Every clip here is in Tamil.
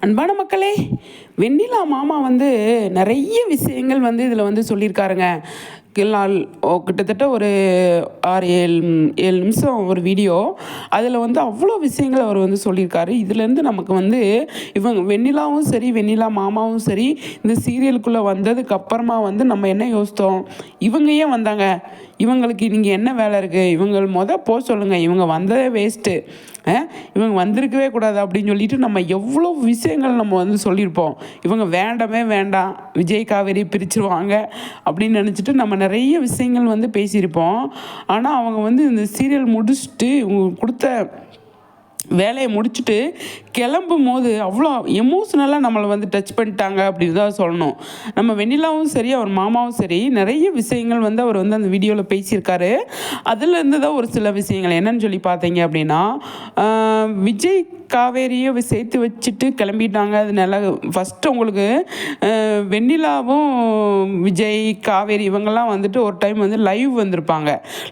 அன்பான மக்களே வெண்ணிலா மாமா வந்து நிறைய விஷயங்கள் வந்து இதில் வந்து சொல்லியிருக்காருங்க. நாள் ஓ கிட்டத்தட்ட ஒரு ஆறு ஏழு ஏழு நிமிஷம் ஒரு வீடியோ அதில் வந்து அவ்வளோ விஷயங்கள் அவர் வந்து சொல்லியிருக்காரு. இதுலேருந்து நமக்கு வந்து இவங்க வெண்ணிலாவும் சரி வெண்ணிலா மாமாவும் சரி இந்த சீரியலுக்குள்ளே வந்ததுக்கு அப்புறமா வந்து நம்ம என்ன யோசித்தோம்? இவங்க ஏன் வந்தாங்க? இவங்களுக்கு நீங்கள் என்ன வேலை இருக்குது இவங்க மொதல் போக சொல்லுங்கள் இவங்க வந்ததே வேஸ்ட்டு இவங்க வந்திருக்கவே கூடாது அப்படின்னு சொல்லிட்டு நம்ம எவ்வளோ விஷயங்கள் நம்ம வந்து சொல்லியிருப்போம். இவங்க வேண்டவே வேண்டாம். விஜய் காவேரி பிரிச்சுருவாங்க அப்படின்னு நினச்சிட்டு நம்ம நிறைய விஷயங்கள் வந்து பேசியிருப்போம். ஆனால் அவங்க வந்து இந்த சீரியல் முடிச்சுட்டு கொடுத்த வேலையை முடிச்சுட்டு கிளம்பும் போது அவ்வளோ எமோஷ்னலாக நம்மளை வந்து டச் பண்ணிட்டாங்க அப்படின்னு தான் சொல்லணும். நம்ம வெண்ணிலாவும் சரி அவர் மாமாவும் சரி நிறைய விஷயங்கள் வந்து அவர் வந்து அந்த வீடியோவில் பேசியிருக்காரு. அதுலேருந்து தான் ஒரு சில விஷயங்கள். என்னன்னு சொல்லி பார்த்தீங்க அப்படின்னா விஜய் காவேரியும் சேர்த்து வச்சுட்டு கிளம்பிட்டாங்க. அது நல்லா ஃபஸ்ட்டு உங்களுக்கு வெண்ணிலாவும் விஜய் காவேரி இவங்கெல்லாம் வந்துட்டு ஒரு டைம் வந்து லைவ் வந்திருப்பாங்க.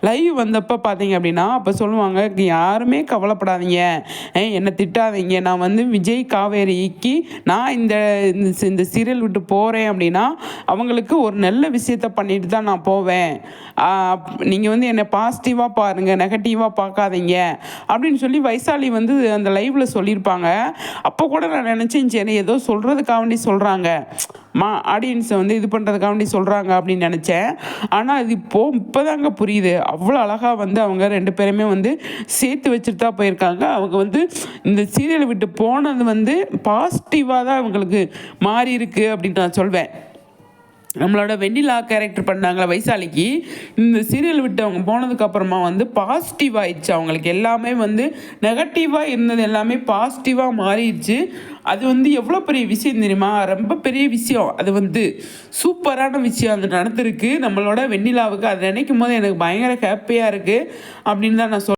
லைவ் வந்தப்போ பார்த்தீங்க அப்படின்னா அப்போ சொல்லுவாங்க யாருமே கவலைப்படாதீங்க. என்னை திட்டாதீங்க. நான் வந்து விஜய் காவேரிக்கு நான் இந்த இந்த சீரியல் விட்டு போகிறேன் அப்படின்னா அவங்களுக்கு ஒரு நல்ல விஷயத்த பண்ணிட்டு தான் நான் போவேன். நீங்கள் வந்து என்னை பாசிட்டிவாக பாருங்கள் நெகட்டிவாக பார்க்காதீங்க. அப்படின்னு சொல்லி வைசாலி வந்து அந்த லைவில் சொல்லியிருப்பாங்க. அப்போ கூட நான் நினச்சேன் சரி ஏதோ சொல்கிறதுக்காக சொல்கிறாங்க மா ஆடியன்ஸை வந்து இது பண்ணுறதுக்காண்டி சொல்கிறாங்க அப்படின்னு நினச்சேன். ஆனால் அது இப்போது இப்போதாங்க புரியுது. அவ்வளோ அழகாக வந்து அவங்க ரெண்டு பேருமே வந்து சேர்த்து வச்சுட்டு தான் போயிருக்காங்க. அவங்க வந்து இந்த சீரியலை விட்டு போனது வந்து பாசிட்டிவாக தான் அவங்களுக்கு மாறி இருக்குது அப்படின்னு நான் சொல்வேன். நம்மளோட வெண்ணிலா கேரக்டர் பண்ணாங்களே வைசாலிக்கு இந்த சீரியல் விட்டு அவங்க போனதுக்கப்புறமா வந்து பாசிட்டிவ் ஆயிடுச்சு. அவங்களுக்கு எல்லாமே வந்து நெகட்டிவாக இருந்தது எல்லாமே பாசிட்டிவாக மாறிடுச்சு. அது வந்து எவ்வளோ பெரிய விஷயம் தெரியுமா? ரொம்ப பெரிய விஷயம். அது வந்து சூப்பரான விஷயம் அது நடந்திருக்கு. நம்மளோட வெண்ணிலாவுக்கு அதை நினைக்கும் போது எனக்கு பயங்கர ஹாப்பியாக இருக்குது அப்படின்னு தான் நான் சொல்